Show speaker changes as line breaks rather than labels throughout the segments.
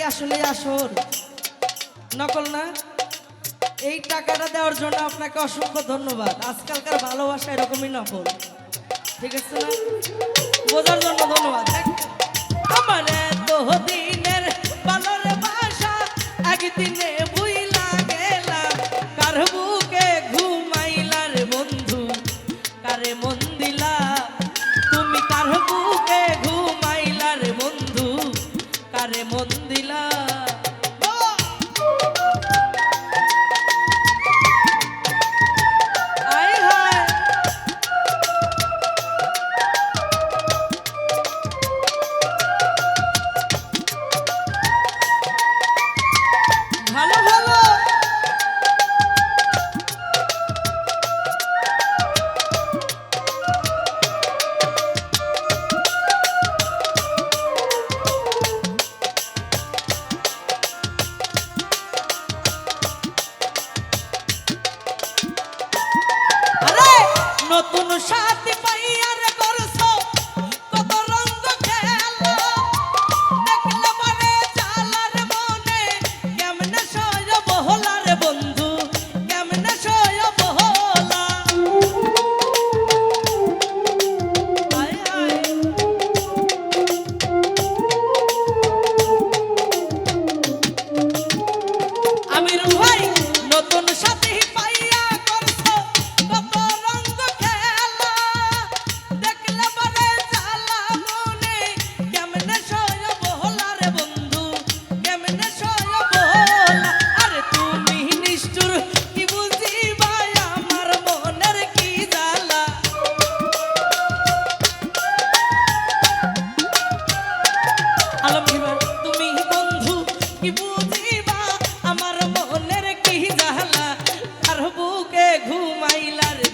নাকি আসলে আসর নকল না? এই টাকাটা দেওয়ার জন্য আপনাকে অসংখ্য ধন্যবাদ। আজকালকার ভালোবাসা এরকমই নকল। ঠিক আছে না? বোঝার জন্য ধন্যবাদ।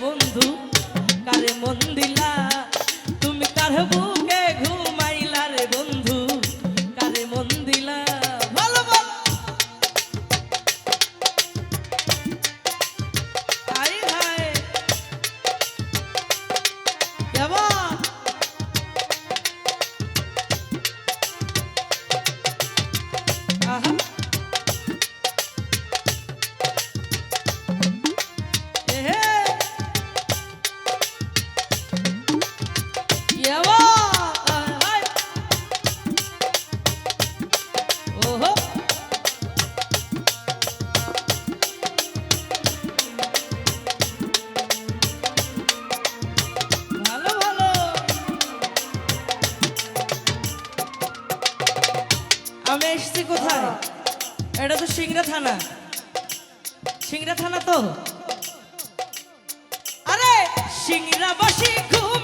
bondu কোথায়? এটা তো সিংড়া থানা। সিংড়া থানা তো? আরে সিংড়াবাসী খুব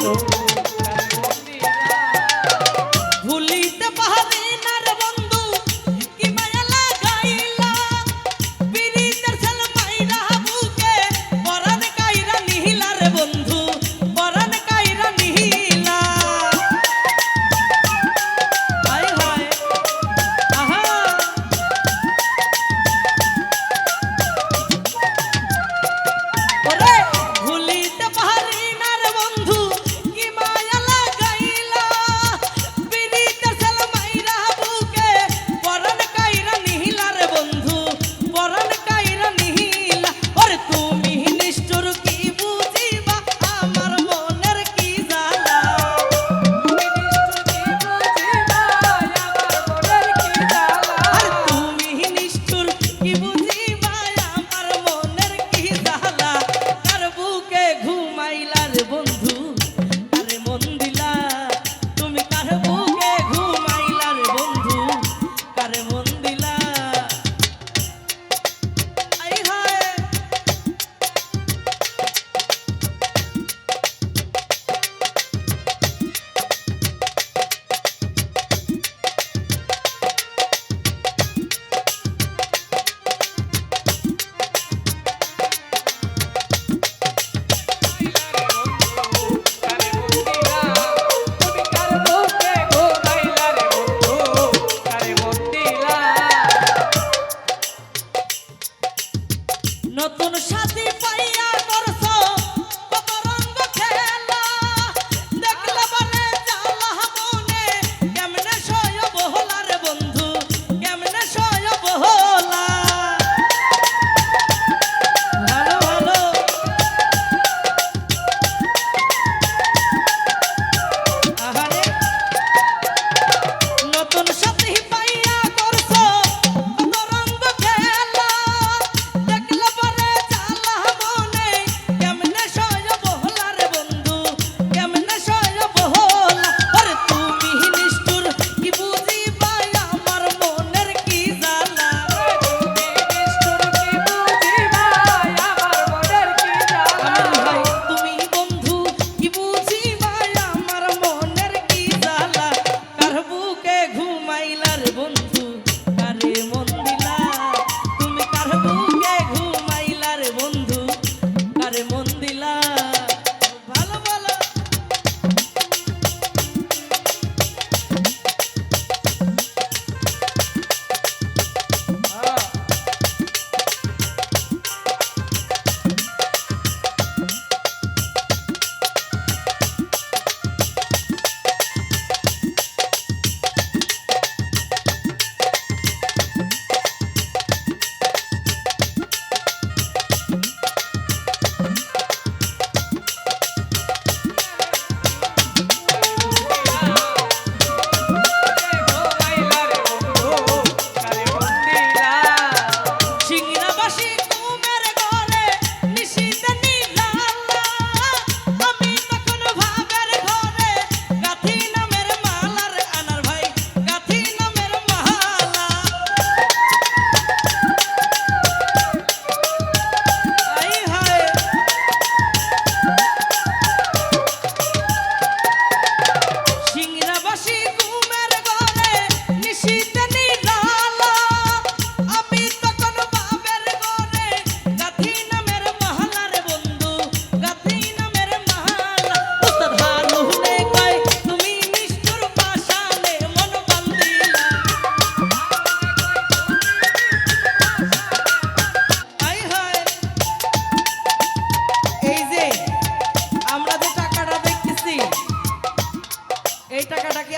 Cristo.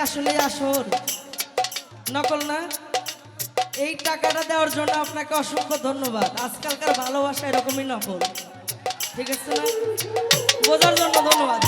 আসলে আসর নকল না? এই টাকাটা দেওয়ার জন্য আপনাকে অসংখ্য ধন্যবাদ। আজকালকার ভালোবাসা এরকমই নকল। ঠিক আছে না? বোঝার জন্য ধন্যবাদ।